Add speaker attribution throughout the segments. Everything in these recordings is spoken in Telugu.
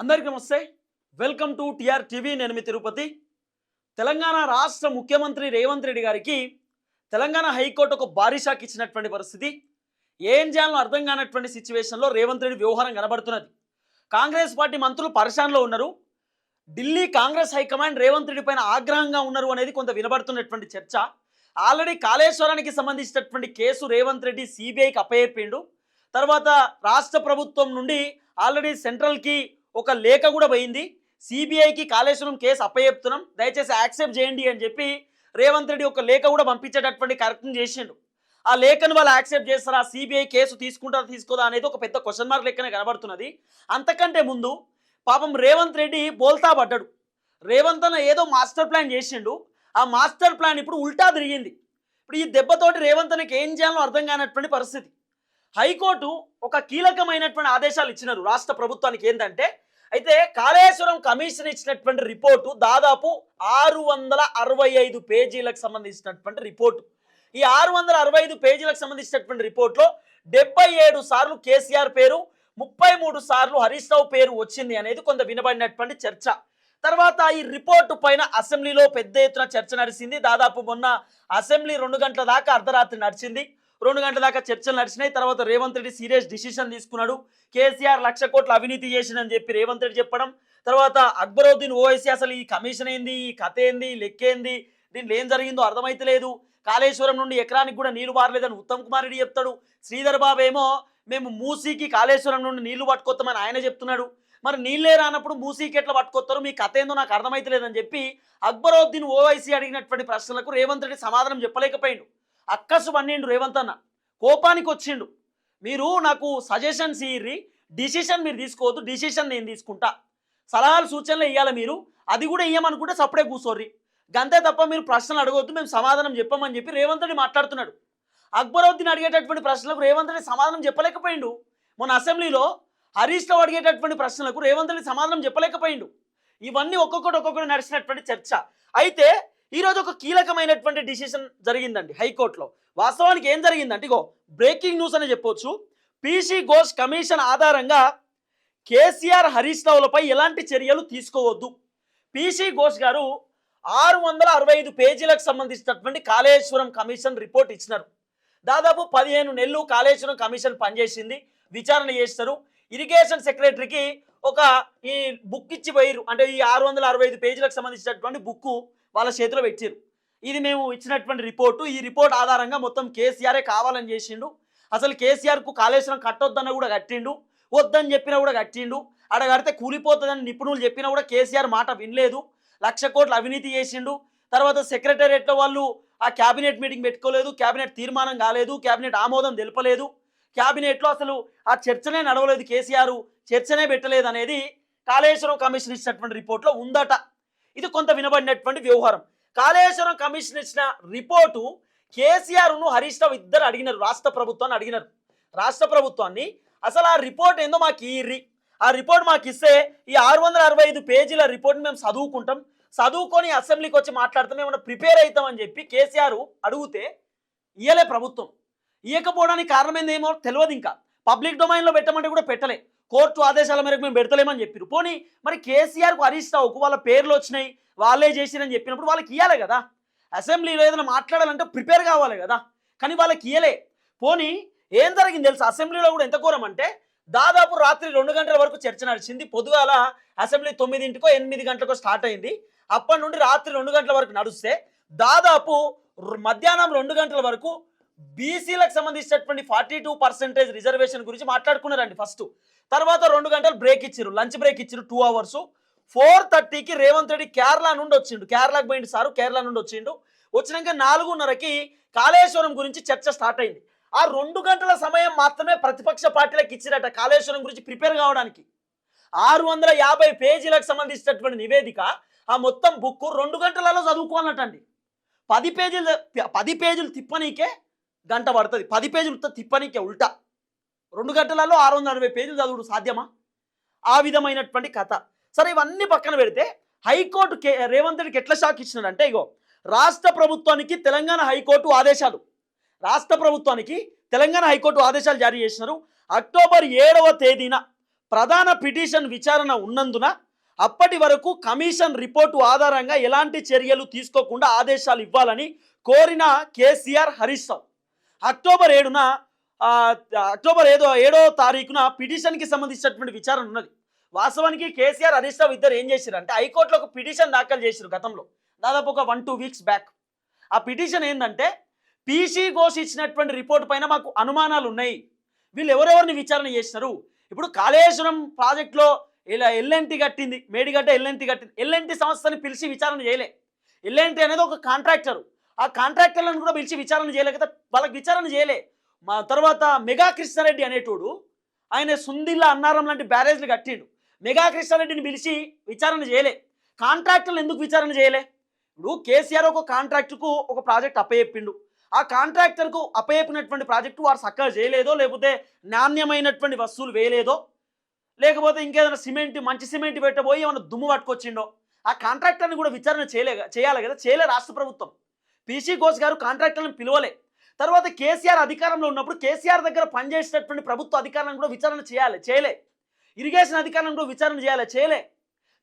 Speaker 1: అందరికీ నమస్తే. Welcome to TR TV. నేను మీ తిరుపతి. తెలంగాణ రాష్ట్ర ముఖ్యమంత్రి రేవంత్ రెడ్డి గారికి తెలంగాణ హైకోర్టు ఒక భారీ షాక్ ఇచ్చినటువంటి పరిస్థితి. ఏం చేయాలో అర్థం కానటువంటి సిచ్యువేషన్లో రేవంత్ రెడ్డి వ్యవహారం కనబడుతున్నది. కాంగ్రెస్ పార్టీ మంత్రులు పరిశాన్లో ఉన్నారు. ఢిల్లీ కాంగ్రెస్ హైకమాండ్ రేవంత్ రెడ్డి పైన ఆగ్రహంగా ఉన్నారు అనేది కొంత వినబడుతున్నటువంటి చర్చ. ఆల్రెడీ కాళేశ్వరానికి సంబంధించినటువంటి కేసు రేవంత్ రెడ్డి సిబిఐకి అప్పచెప్పిండు. తర్వాత రాష్ట్ర ప్రభుత్వం నుండి ఆల్రెడీ సెంట్రల్కి ఒక లేఖ కూడా పోయింది. సిబిఐకి కాళేశ్వరం కేసు అప్పచెప్తున్నాం. దయచేసి యాక్సెప్ట్ చేయండి అని చెప్పి రేవంత్ రెడ్డి ఒక లేఖ కూడా పంపించేటటువంటి కార్యక్రమం చేసిండు. ఆ లేఖను వాళ్ళు యాక్సెప్ట్ చేస్తారా? సిబిఐ కేసు తీసుకుంటారా తీసుకోదా అనేది ఒక పెద్ద క్వశ్చన్ మార్క్ లెక్కనే కనబడుతున్నది. అంతకంటే ముందు పాపం రేవంత్ రెడ్డి బోల్తా పడ్డాడు. రేవంత్ అన్న ఏదో మాస్టర్ ప్లాన్ చేసిండు. ఆ మాస్టర్ ప్లాన్ ఇప్పుడు ఉల్టా తిరిగింది. ఇప్పుడు ఈ దెబ్బతోటి రేవంత్ అన్నకి ఏం చేయాలో అర్థం కానటువంటి పరిస్థితి. హైకోర్టు ఒక కీలకమైనటువంటి ఆదేశాలు ఇచ్చినారు. రాష్ట్ర ప్రభుత్వానికి ఏంటంటే అయితే కాళేశ్వరం కమిషన్ ఇచ్చినటువంటి రిపోర్టు దాదాపు ఆరు వందల అరవై ఐదు పేజీలకు సంబంధించినటువంటి రిపోర్టు. ఈ ఆరు వందల అరవై ఐదు పేజీలకు సంబంధించినటువంటి రిపోర్ట్లో డెబ్బై ఏడు సార్లు కేసీఆర్ పేరు ముప్పై మూడు సార్లు హరీష్ రావు పేరు వచ్చింది అనేది కొంత వినబడినటువంటి చర్చ. తర్వాత ఈ రిపోర్టు పైన అసెంబ్లీలో పెద్ద ఎత్తున చర్చ నడిచింది. దాదాపు మొన్న అసెంబ్లీ రెండు గంటల దాకా అర్ధరాత్రి నడిచింది. రెండు గంటల దాకా చర్చలు నడిచినాయి. తర్వాత రేవంత్ రెడ్డి సీరియస్ డిసిషన్ తీసుకున్నాడు. కేసీఆర్ లక్ష కోట్ల అవినీతి చేసిందని చెప్పి రేవంత్ రెడ్డి చెప్పడం. తర్వాత అక్బరుద్దీన్ ఓవైసీ అసలు ఈ కమిషన్ ఏంది ఈ కథ ఏంది లెక్కేంది దీంట్లో ఏం జరిగిందో అర్థమైతలేదు కాళేశ్వరం నుండి ఎకరానికి కూడా నీళ్ళు బారలేదని ఉత్తమ్ కుమార్ రెడ్డి చెప్తాడు. శ్రీధర్ బాబు ఏమో మేము మూసీకి కాళేశ్వరం నుండి నీళ్ళు పట్టుకొస్తామని ఆయన చెప్తున్నాడు. మరి నీళ్ళే రానప్పుడు మూసీకి ఎట్లా పట్టుకొస్తారు? మీ కథ ఏందో నాకు అర్థమైతలేదని చెప్పి అక్బరుద్దీన్ ఓవైసీ అడిగినటువంటి ప్రశ్నలకు రేవంత్ రెడ్డి సమాధానం చెప్పలేకపోయిండు. అక్కసు పన్నిండు రేవంత్ అన్న. కోపానికి వచ్చిండు. మీరు నాకు సజెషన్స్ ఇయ్యి డిసిషన్ మీరు తీసుకోవద్దు డిసిషన్ నేను తీసుకుంటా. సలహాలు సూచనలు ఇవ్వాలి మీరు? అది కూడా ఇయ్యమనుకుంటే సప్పుడే కూర్చోర్రి గంతే తప్ప మీరు ప్రశ్నలు అడగవద్దు మేము సమాధానం చెప్పమని చెప్పి రేవంత్ని మాట్లాడుతున్నాడు. అక్బరుద్దీన్ అడిగేటటువంటి ప్రశ్నలకు రేవంత్ని సమాధానం చెప్పలేకపోయిండు. మొన్న అసెంబ్లీలో హరీష్ రావు అడిగేటటువంటి ప్రశ్నలకు రేవంత్ని సమాధానం చెప్పలేకపోయిండు. ఇవన్నీ ఒక్కొక్కటి ఒక్కొక్కటి నడిచినటువంటి చర్చ. అయితే ఈరోజు ఒక కీలకమైనటువంటి డిసిషన్ జరిగిందండి హైకోర్టులో. వాస్తవానికి ఏం జరిగిందంటే ఇగో బ్రేకింగ్ న్యూస్ అని చెప్పొచ్చు. పీసీ ఘోష్ కమిషన్ ఆధారంగా కేసీఆర్ హరీష్ రావులపై ఎలాంటి చర్యలు తీసుకోవద్దు. పీసీ ఘోష్ గారు ఆరు వందల అరవై ఐదు పేజీలకు సంబంధించినటువంటి కాళేశ్వరం కమిషన్ రిపోర్ట్ ఇచ్చినారు. దాదాపు పదిహేను నెలలు కాళేశ్వరం కమిషన్ పనిచేసింది విచారణ చేస్తారు. ఇరిగేషన్ సెక్రటరీకి ఒక ఈ బుక్ ఇచ్చి పోయిరు అంటే ఈ ఆరు వందల అరవై ఐదు పేజీలకు సంబంధించినటువంటి బుక్ వాళ్ళ చేతిలో పెట్టారు. ఇది మేము ఇచ్చినటువంటి రిపోర్టు. ఈ రిపోర్ట్ ఆధారంగా మొత్తం కేసీఆరే కావాలని చేసిండు. అసలు కేసీఆర్కు కాళేశ్వరం కట్టొద్దన్న కూడా కట్టిండు. వద్దని చెప్పినా కూడా కట్టిండు. ఆడ కడితే కూలిపోతుందని నిపుణులు చెప్పినా కూడా కేసీఆర్ మాట వినలేదు. లక్ష కోట్లు అవినీతి చేసిండు. తర్వాత సెక్రటేరియట్లో వాళ్ళు ఆ క్యాబినెట్ మీటింగ్ పెట్టుకోలేదు. క్యాబినెట్ తీర్మానం కాలేదు. క్యాబినెట్ ఆమోదం తెలపలేదు. క్యాబినెట్లో అసలు ఆ చర్చనే నడవలేదు కేసీఆర్. చర్చనే పెట్టలేదు అనేది కాళేశ్వరం కమిషన్ ఇచ్చినటువంటి రిపోర్ట్లో ఉందట. ఇది కొంత వినబడినటువంటి వ్యవహారం. కాళేశ్వరం కమిషన్ ఇచ్చిన రిపోర్టు కేసీఆర్ను హరీష్ రావు ఇద్దరు అడిగినారు రాష్ట్ర ప్రభుత్వాన్ని అడిగినారు. రాష్ట్ర ప్రభుత్వాన్ని అసలు ఆ రిపోర్ట్ ఏందో మాకు ఇర్రి ఆ రిపోర్ట్ మాకు ఇస్తే ఈ ఆరు వందల అరవై ఐదు పేజీల రిపోర్ట్ని మేము చదువుకుంటాం. చదువుకొని అసెంబ్లీకి వచ్చి మాట్లాడతాం ఏమైనా ప్రిపేర్ అవుతామని చెప్పి కేసీఆర్ అడిగితే ఇయ్యలే ప్రభుత్వం. ఇయ్యకపోవడానికి కారణం ఏందేమో తెలియదు ఇంకా. పబ్లిక్ డొమైన్లో పెట్టమంటే కూడా పెట్టలే. కోర్టు ఆదేశాల మేరకు మేము పెడతలేమని చెప్పారు పోనీ మరి కేసీఆర్కు హరీష్ రావుకు వాళ్ళ పేర్లు వచ్చినాయి వాళ్ళే చేసిరని చెప్పినప్పుడు వాళ్ళకి ఇవ్వాలి కదా? అసెంబ్లీలో ఏదైనా మాట్లాడాలంటే ప్రిపేర్ కావాలి కదా? కానీ వాళ్ళకి ఇయ్యలే. పోనీ ఏం జరిగింది తెలుసు? అసెంబ్లీలో కూడా ఎంత ఘోరం అంటే దాదాపు రాత్రి రెండు గంటల వరకు చర్చ నడిచింది. పొద్దుగాల అసెంబ్లీ తొమ్మిదింటికో ఎనిమిది గంటలకో స్టార్ట్ అయింది. అప్పటి నుండి రాత్రి రెండు గంటల వరకు నడుస్తే దాదాపు మధ్యాహ్నం రెండు గంటల వరకు బీసీలకు సంబంధించినటువంటి ఫార్టీ టూ పర్సెంటేజ్ రిజర్వేషన్ గురించి మాట్లాడుకున్నారండి ఫస్ట్. తర్వాత రెండు గంటలు బ్రేక్ ఇచ్చారు లంచ్ బ్రేక్ ఇచ్చారు టూ అవర్స్ ఫోర్ థర్టీకి రేవంత్ రెడ్డి కేరళ నుండి వచ్చిండు. కేరళకు పోయిండు సారు కేరళ నుండి వచ్చిండు. వచ్చినాక నాలుగున్నరకి కాళేశ్వరం గురించి చర్చ స్టార్ట్ అయింది. ఆ రెండు గంటల సమయం మాత్రమే ప్రతిపక్ష పార్టీలకు ఇచ్చిరట కాళేశ్వరం గురించి ప్రిపేర్ కావడానికి. ఆరు వందల యాభై పేజీలకు సంబంధించినటువంటి నివేదిక ఆ మొత్తం బుక్ రెండు గంటలలో చదువుకోవాలటండి. పది పేజీలు పది పేజీలు తిప్పనీకే గంట పడుతుంది. పది పేజీలు తిప్పనికే తిప్పనీకే ఉల్టా. రెండు గంటలలో ఆరు వందల అరవై పేజీలు చదువుడు సాధ్యమా? ఆ విధమైనటువంటి కథ. సరే ఇవన్నీ పక్కన పెడితే హైకోర్టు కే రేవంత్ రెడ్డికి ఎట్లా షాక్ ఇచ్చినాడంటే ఇగో రాష్ట్ర ప్రభుత్వానికి తెలంగాణ హైకోర్టు ఆదేశాలు. రాష్ట్ర ప్రభుత్వానికి తెలంగాణ హైకోర్టు ఆదేశాలు జారీ చేసినారు. అక్టోబర్ ఏడవ తేదీన ప్రధాన పిటిషన్ విచారణ ఉన్నందున అప్పటి వరకు కమిషన్ రిపోర్టు ఆధారంగా ఎలాంటి చర్యలు తీసుకోకుండా ఆదేశాలు ఇవ్వాలని కోరిన కేసీఆర్ హరీష్ రావు. అక్టోబర్ ఏడున అక్టోబర్ ఏదో ఏడో తారీఖున పిటిషన్కి సంబంధించినటువంటి విచారణ ఉన్నది. వాస్తవానికి కేసీఆర్ హరీష్ రావు ఇద్దరు ఏం చేశారు అంటే హైకోర్టులో ఒక పిటిషన్ దాఖలు చేశారు గతంలో. దాదాపు ఒక వన్ టూ వీక్స్ బ్యాక్. ఆ పిటిషన్ ఏంటంటే పీసీ ఘోష్ ఇచ్చినటువంటి రిపోర్ట్ పైన మాకు అనుమానాలు ఉన్నాయి. వీళ్ళు ఎవరెవరిని విచారణ చేసినారు? ఇప్పుడు కాళేశ్వరం ప్రాజెక్టులో ఇలా ఎల్ఎన్టీ కట్టింది మేడిగడ్డ ఎల్ఎన్టీ కట్టింది. ఎల్ఎన్టీ సంస్థని పిలిచి విచారణ చేయలే. ఎల్ఎన్టీ అనేది ఒక కాంట్రాక్టర్. ఆ కాంట్రాక్టర్లను కూడా పిలిచి విచారణ చేయలేకపోతే వాళ్ళకి విచారణ చేయలే. మా తర్వాత మెగా కృష్ణారెడ్డి అనేటోడు ఆయన సుందిల్లా అన్నారం లాంటి బ్యారేజ్లు కట్టిండు. మెగా కృష్ణారెడ్డిని పిలిచి విచారణ చేయలే. కాంట్రాక్టర్లు ఎందుకు విచారణ చేయలే? ఇప్పుడు కేసీఆర్ ఒక కాంట్రాక్టుకు ఒక ప్రాజెక్ట్ అప్పచెప్పిండు. ఆ కాంట్రాక్టర్కు అప్పచెప్పినటువంటి ప్రాజెక్టు వారు చక్కగా చేయలేదో లేకపోతే నాణ్యమైనటువంటి వస్తువులు వేయలేదో లేకపోతే ఇంకేదైనా సిమెంట్ మంచి సిమెంట్ పెట్టబోయి ఏమైనా దుమ్ము పట్టుకొచ్చిండో ఆ కాంట్రాక్టర్ని కూడా విచారణ చేయలే చేయాలి కదా. చేయలే రాష్ట్ర ప్రభుత్వం. పీసీ ఘోష్ గారు కాంట్రాక్టర్లను పిలవలే. తర్వాత కేసీఆర్ అధికారంలో ఉన్నప్పుడు కేసీఆర్ దగ్గర పనిచేసేటటువంటి ప్రభుత్వ అధికారులను కూడా విచారణ చేయాలి చేయలే. ఇరిగేషన్ అధికారులను కూడా విచారణ చేయాలి చేయలే.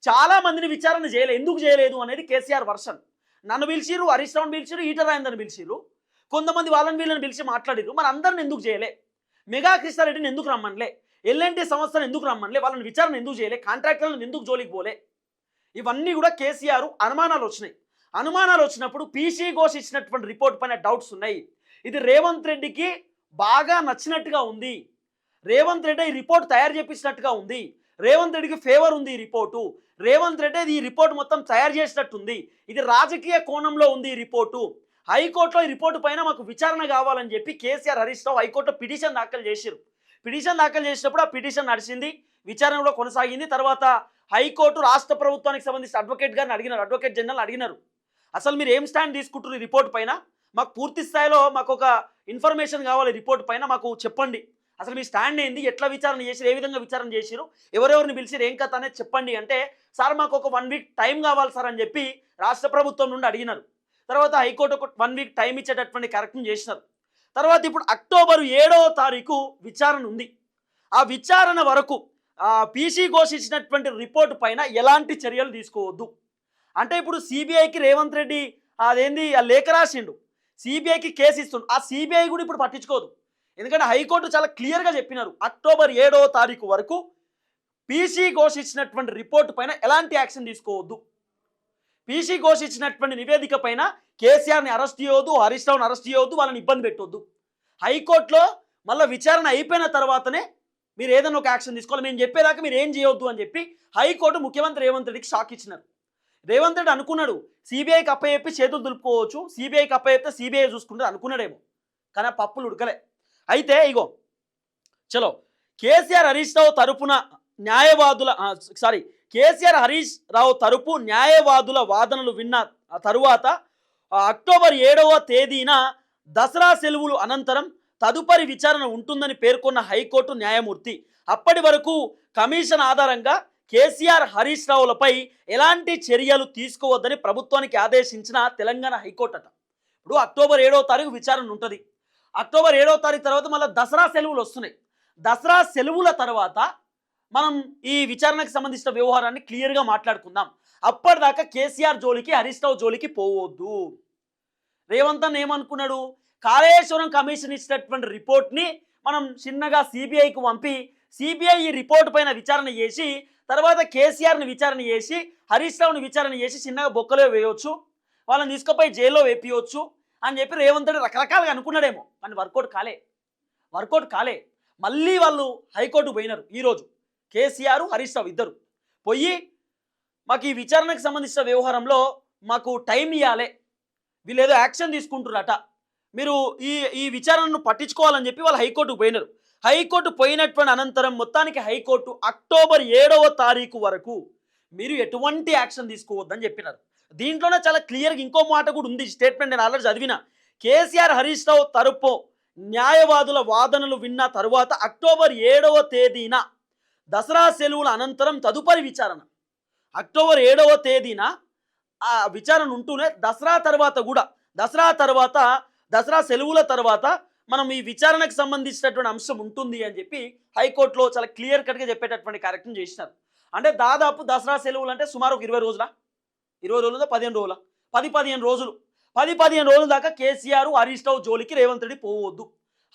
Speaker 1: చాలా మందిని విచారణ చేయలే. ఎందుకు చేయలేదు అనేది కేసీఆర్ వర్షన్. నన్ను పిలిచిరు హరీష్ రావుని పిలిచిరు ఈటర్ రాయందని పిలిచిరు కొంతమంది వాళ్ళని వీళ్ళని పిలిచి మాట్లాడిరు మరి అందరిని ఎందుకు చేయలే? మెగా కృష్ణారెడ్డిని ఎందుకు రమ్మన్లే? ఎల్ఎన్టీ సంస్థను ఎందుకు రమ్మన్లే? వాళ్ళని విచారణ ఎందుకు చేయలే? కాంట్రాక్టర్లను ఎందుకు జోలికి పోలే? ఇవన్నీ కూడా కేసీఆర్ అనుమానాలు వచ్చినాయి. అనుమానాలు వచ్చినప్పుడు పీసీ ఘోష్ ఇచ్చినటువంటి రిపోర్ట్ పైన డౌట్స్ ఉన్నాయి. ఇది రేవంత్ రెడ్డికి బాగా నచ్చినట్టుగా ఉంది. రేవంత్ రెడ్డి ఈ రిపోర్ట్ తయారు చేపించినట్టుగా ఉంది. రేవంత్ రెడ్డికి ఫేవర్ ఉంది ఈ రిపోర్టు. రేవంత్ రెడ్డి ఈ రిపోర్ట్ మొత్తం తయారు చేసినట్టుంది. ఇది రాజకీయ కోణంలో ఉంది ఈ రిపోర్టు. హైకోర్టులో ఈ రిపోర్టు పైన మాకు విచారణ కావాలని చెప్పి కేసీఆర్ హరీష్ రావు హైకోర్టులో పిటిషన్ దాఖలు చేశారు పిటిషన్ దాఖలు చేసినప్పుడు ఆ పిటిషన్ నడిచింది. విచారణ కూడా కొనసాగింది. తర్వాత హైకోర్టు రాష్ట్ర ప్రభుత్వానికి సంబంధించిన అడ్వకేట్ గారిని అడిగినారు. అడ్వకేట్ జనరల్ అడిగినారు. అసలు మీరు ఏం స్టాండ్ తీసుకుంటున్నారు రిపోర్ట్ పైన? మాకు పూర్తి స్థాయిలో మాకు ఒక ఇన్ఫర్మేషన్ కావాలి రిపోర్ట్ పైన మాకు చెప్పండి. అసలు మీ స్టాండ్ ఏంది? ఎట్లా విచారణ చేసిరు ఏ విధంగా విచారణ చేసిరు ఎవరెవరిని పిలిచిరు ఏం కథ అనేది చెప్పండి అంటే సార్ మాకు ఒక వన్ వీక్ టైం కావాలి సార్ అని చెప్పి రాష్ట్ర ప్రభుత్వం నుండి అడిగినారు. తర్వాత హైకోర్టు ఒక వన్ వీక్ టైం ఇచ్చేటటువంటి కరెక్షన్ చేసినారు. తర్వాత ఇప్పుడు అక్టోబర్ ఏడవ తారీఖు విచారణ ఉంది. ఆ విచారణ వరకు పీసీ ఘోషించినటువంటి రిపోర్ట్ పైన ఎలాంటి చర్యలు తీసుకోవద్దు. అంటే ఇప్పుడు సిబిఐకి రేవంత్ రెడ్డి అదేంది ఆ లేఖ రాసిండు. సిబిఐకి కేసు ఇస్తుండు. ఆ సిబిఐ కూడా ఇప్పుడు పట్టించుకోదు. ఎందుకంటే హైకోర్టు చాలా క్లియర్గా చెప్పినారు. అక్టోబర్ ఏడవ తారీఖు వరకు పీసీ ఘోషించినటువంటి రిపోర్ట్ పైన ఎలాంటి యాక్షన్ తీసుకోవద్దు. పీసీ ఘోషించినటువంటి నివేదిక పైన కేసీఆర్ని అరెస్ట్ చేయవద్దు హరీష్ రావుని అరెస్ట్ చేయవద్దు వాళ్ళని ఇబ్బంది పెట్టొద్దు. హైకోర్టులో మళ్ళీ విచారణ అయిపోయిన తర్వాతనే మీరు ఏదైనా ఒక యాక్షన్ తీసుకోవాలి. మేము చెప్పేదాకా మీరు ఏం చేయొద్దు అని చెప్పి హైకోర్టు ముఖ్యమంత్రి రేవంత్ రెడ్డికి షాక్ ఇచ్చినారు. రేవంత్ రెడ్డి అనుకున్నాడు. సిబిఐకి అప్పచెప్పి చేతులు దులుపుకోవచ్చు. సిబిఐకి అప్పచెప్తే సిబిఐ చూసుకుంటారు అనుకున్నాడేమో. కానీ ఆ పప్పులు ఉడకలే. అయితే ఇగో చలో కేసీఆర్ హరీష్ రావు తరపున న్యాయవాదుల సారీ కేసీఆర్ హరీష్ రావు తరపు న్యాయవాదుల వాదనలు విన్న తరువాత అక్టోబర్ ఏడవ తేదీన దసరా సెలవులు అనంతరం తదుపరి విచారణ ఉంటుందని పేర్కొన్న హైకోర్టు న్యాయమూర్తి. అప్పటి వరకు కమిషన్ ఆధారంగా కేసీఆర్ హరీష్ రావులపై ఎలాంటి చర్యలు తీసుకోవద్దని ప్రభుత్వానికి ఆదేశించిన తెలంగాణ హైకోర్టు అట. ఇప్పుడు అక్టోబర్ ఏడవ తారీఖు విచారణ ఉంటుంది. అక్టోబర్ ఏడవ తారీఖు తర్వాత మళ్ళీ దసరా సెలవులు వస్తున్నాయి. దసరా సెలవుల తర్వాత మనం ఈ విచారణకు సంబంధించిన వ్యవహారాన్ని క్లియర్గా మాట్లాడుకుందాం. అప్పటిదాకా కేసీఆర్ జోలికి హరీష్ రావు జోలికి పోవద్దు. రేవంత్ అన్న ఏమనుకున్నాడు? కాళేశ్వరం కమిషన్ ఇచ్చినటువంటి రిపోర్ట్ని మనం చిన్నగా సిబిఐకి పంపి సిబిఐ ఈ రిపోర్ట్ పైన విచారణ చేసి తర్వాత కేసీఆర్ని విచారణ చేసి హరీష్ రావుని విచారణ చేసి చిన్నగా బొక్కలో వేయొచ్చు వాళ్ళని తీసుకుపోయి జైల్లో వేపియవచ్చు అని చెప్పి రేవంత్ రెడ్డి రకరకాలుగా అనుకున్నాడేమో. కానీ వర్కౌట్ కాలే. వర్కౌట్ కాలే. మళ్ళీ వాళ్ళు హైకోర్టు పోయినారు ఈరోజు కేసీఆర్ హరీష్ రావు ఇద్దరు. పోయి మాకు ఈ విచారణకు సంబంధించిన వ్యవహారంలో మాకు టైం ఇవ్వాలి వీళ్ళు ఏదో యాక్షన్ తీసుకుంటున్నారట. మీరు ఈ ఈ విచారణను పట్టించుకోవాలని చెప్పి వాళ్ళు హైకోర్టుకు పోయినారు. హైకోర్టు పోయినటువంటి అనంతరం మొత్తానికి హైకోర్టు అక్టోబర్ ఏడవ తారీఖు వరకు మీరు ఎటువంటి యాక్షన్ తీసుకోవద్దని చెప్పినారు. దీంట్లోనే చాలా క్లియర్గా ఇంకో మాట కూడా ఉంది. స్టేట్మెంట్ నేను ఆల్రెడీ చదివిన. కేసీఆర్ హరీష్ రావు తరపు న్యాయవాదుల వాదనలు విన్న తరువాత అక్టోబర్ ఏడవ తేదీన దసరా సెలవుల అనంతరం తదుపరి విచారణ. అక్టోబర్ ఏడవ తేదీన ఆ విచారణ ఉంటూనే దసరా తర్వాత కూడా దసరా తర్వాత దసరా సెలవుల తర్వాత మనం ఈ విచారణకు సంబంధించినటువంటి అంశం ఉంటుంది అని చెప్పి హైకోర్టులో చాలా క్లియర్ కట్గా చెప్పేటటువంటి కార్యక్రమం చేసినారు. అంటే దాదాపు దసరా సెలవులు అంటే సుమారు ఒక ఇరవై రోజుల? ఇరవై రోజుల పదిహేను రోజుల? పది పదిహేను రోజులు. పది పదిహేను రోజుల దాకా కేసీఆర్ హరీష్ రావు జోలికి రేవంత్ రెడ్డి పోవద్దు.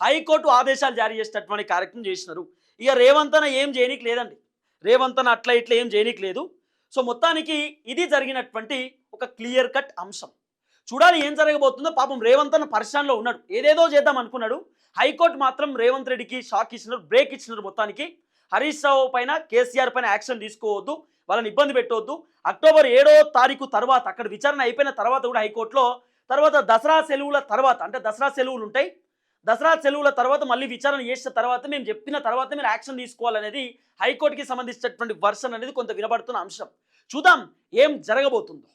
Speaker 1: హైకోర్టు ఆదేశాలు జారీ చేసేటటువంటి కార్యక్రమం చేసినారు. ఇక రేవంత్ అన్న ఏం చేయనీకి లేదండి. రేవంత్ అన్న అట్లా ఇట్లా ఏం చేయనీకి లేదు. సో మొత్తానికి ఇది జరిగినటువంటి ఒక క్లియర్ కట్ అంశం. చూడాలి ఏం జరగబోతుందో. పాపం రేవంత్ అన్న పరిశ్రమలో ఉన్నాడు. ఏదేదో చేద్దాం అనుకున్నాడు. హైకోర్టు మాత్రం రేవంత్ రెడ్డికి షాక్ ఇచ్చినారు బ్రేక్ ఇచ్చినారు మొత్తానికి. హరీష్ రావు పైన కేసీఆర్ పైన యాక్షన్ తీసుకోవద్దు వాళ్ళని ఇబ్బంది పెట్టవద్దు అక్టోబర్ ఏడో తారీఖు తర్వాత అక్కడ విచారణ అయిపోయిన తర్వాత కూడా హైకోర్టులో తర్వాత దసరా సెలవుల తర్వాత అంటే దసరా సెలవులు ఉంటాయి. దసరా సెలవుల తర్వాత మళ్ళీ విచారణ చేసిన తర్వాత మేము చెప్పిన తర్వాత మీరు యాక్షన్ తీసుకోవాలనేది హైకోర్టుకి సంబంధించినటువంటి వర్షన్ అనేది కొంత వినబడుతున్న అంశం. చూద్దాం ఏం జరగబోతుందో.